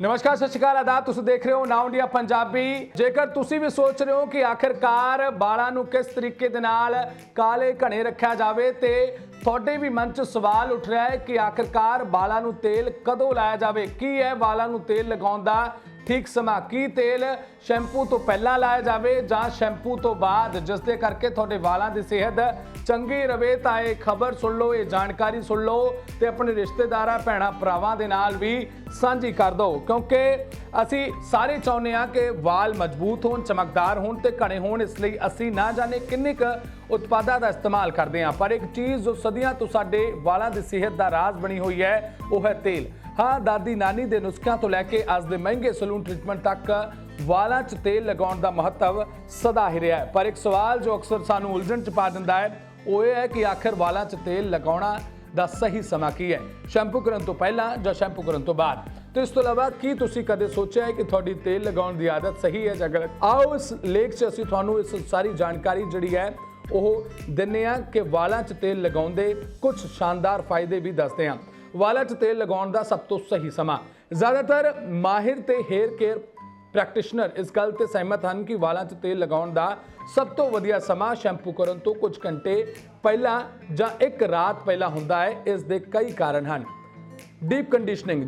ਨਮਸਕਾਰ, ਸਤਿ ਸ਼੍ਰੀ ਅਕਾਲ, ਆਦਾਬ। ਤੁਸੀਂ ਦੇਖ ਰਹੇ ਹੋ ਨਾਉ ਇੰਡੀਆ ਪੰਜਾਬੀ। ਜੇਕਰ ਤੁਸੀਂ ਵੀ ਸੋਚ ਰਹੇ ਹੋ ਕਿ ਆਖਿਰਕਾਰ ਬਾਲਾਂ ਨੂੰ ਕਿਸ ਤਰੀਕੇ ਦੇ ਨਾਲ ਕਾਲੇ ਘਣੇ ਰੱਖਿਆ ਜਾਵੇ, ਤੇ ਤੁਹਾਡੇ ਵੀ ਮਨ 'ਚ ਸਵਾਲ ਉੱਠ ਰਿਹਾ ਹੈ ਕਿ ਆਖਿਰਕਾਰ ਬਾਲਾਂ ਨੂੰ ਤੇਲ ਕਦੋਂ ਲਾਇਆ ਜਾਵੇ? ਕੀ ਹੈ ਬਾਲਾਂ ਨੂੰ ਤੇਲ ਲਗਾਉਣ ਦਾ ਠੀਕ ਸਮਾਂ ਕੀ ਤੇਲ ਸ਼ੈਂਪੂ ਤੋਂ ਪਹਿਲਾਂ ਲਾਇਆ ਜਾਵੇ ਜਾਂ ਸ਼ੈਂਪੂ ਤੋਂ ਬਾਅਦ, ਜਿਸ ਦੇ ਕਰਕੇ ਤੁਹਾਡੇ ਵਾਲਾਂ ਦੀ ਸਿਹਤ ਚੰਗੀ ਰਵੇ ਤਾਂ ਇਹ ਖਬਰ ਸੁਣ ਲਓ, ਇਹ ਜਾਣਕਾਰੀ ਸੁਣ ਲਓ ਤੇ ਆਪਣੇ ਰਿਸ਼ਤੇਦਾਰਾਂ, ਭੈਣਾਂ, ਭਰਾਵਾਂ ਦੇ ਨਾਲ ਵੀ ਸਾਂਝੀ ਕਰ ਦਿਓ। ਕਿਉਂਕਿ ਅਸੀਂ ਸਾਰੇ ਚਾਹੁੰਦੇ ਹਾਂ ਕਿ ਵਾਲ ਮਜ਼ਬੂਤ ਹੋਣ, ਚਮਕਦਾਰ ਹੋਣ ਤੇ ਘਣੇ ਹੋਣ, ਇਸ ਲਈ ਅਸੀਂ ਨਾ ਜਾਣੇ ਕਿੰਨੇ ਕੁ ਉਤਪਾਦਾਂ ਦਾ ਇਸਤੇਮਾਲ ਕਰਦੇ ਹਾਂ। ਪਰ ਇੱਕ ਚੀਜ਼ ਜੋ ਸਦੀਆਂ ਤੋਂ ਸਾਡੇ ਵਾਲਾਂ ਦੀ ਸਿਹਤ ਦਾ ਰਾਜ਼ ਬਣੀ ਹੋਈ ਹੈ, ਉਹ ਹੈ ਤੇਲ। ਹਾਂ, ਦਾਦੀ ਨਾਨੀ ਦੇ ਨੁਸਖਿਆਂ ਤੋਂ ਲੈ ਕੇ ਅੱਜ ਦੇ ਮਹਿੰਗੇ ਸਲੂਨ ਟ੍ਰੀਟਮੈਂਟ ਤੱਕ ਵਾਲਾਂ 'ਚ ਤੇਲ ਲਗਾਉਣ ਦਾ ਮਹੱਤਵ ਸਦਾ ਹੀ ਰਿਹਾ ਹੈ। ਪਰ ਇੱਕ ਸਵਾਲ ਜੋ ਅਕਸਰ ਸਾਨੂੰ ਉਲਝਣ 'ਚ ਪਾ ਦਿੰਦਾ ਹੈ, ਉਹ ਇਹ ਹੈ ਕਿ ਆਖਿਰ ਵਾਲਾਂ 'ਚ ਤੇਲ ਲਗਾਉਣਾ ਦਾ ਸਹੀ ਸਮਾਂ ਕੀ ਹੈ? ਸ਼ੈਂਪੂ ਕਰਨ ਤੋਂ ਪਹਿਲਾਂ ਜਾਂ ਸ਼ੈਂਪੂ ਕਰਨ ਤੋਂ ਬਾਅਦ? ਤੇ ਇਸ ਤੋਂ ਇਲਾਵਾ ਕੀ ਤੁਸੀਂ ਕਦੇ ਸੋਚਿਆ ਹੈ ਕਿ ਤੁਹਾਡੀ ਤੇਲ ਲਗਾਉਣ ਦੀ ਆਦਤ ਸਹੀ ਹੈ ਜਾਂ ਗਲਤ? ਆਓ ਇਸ ਲੇਖ 'ਚ ਅਸੀਂ ਤੁਹਾਨੂੰ ਇਸ ਸਾਰੀ ਜਾਣਕਾਰੀ ਜਿਹੜੀ ਹੈ, ਉਹ ਦਿੰਨੇ ਆ ਕਿ ਵਾਲਾਂ 'ਚ ਤੇਲ ਲਗਾਉਣ ਦੇ ਕੁਝ ਸ਼ਾਨਦਾਰ ਫਾਇਦੇ ਵੀ ਦੱਸਦੇ ਹਾਂ। ਵਾਲਾਂ 'ਚ ਤੇਲ ਲਗਾਉਣ ਦਾ ਸਭ ਤੋਂ ਸਹੀ ਸਮਾਂ। ਜ਼ਿਆਦਾਤਰ ਮਾਹਿਰ ਤੇ ਹੇਅਰ ਕੇਅਰ ਪ੍ਰੈਕਟੀਸ਼ਨਰ ਇਸ ਗੱਲ ਤੇ ਸਹਿਮਤ ਹਨ ਕਿ ਵਾਲਾਂ 'ਚ ਤੇਲ ਲਗਾਉਣ ਦਾ ਸਭ ਤੋਂ ਵਧੀਆ ਸਮਾਂ ਸ਼ੈਂਪੂ ਕਰਨ ਤੋਂ ਕੁਝ ਘੰਟੇ ਪਹਿਲਾਂ ਜਾਂ ਇੱਕ ਰਾਤ ਪਹਿਲਾਂ ਹੁੰਦਾ ਹੈ, ਇਸ ਦੇ ਕਈ ਕਾਰਨ ਹਨ। Deep conditioning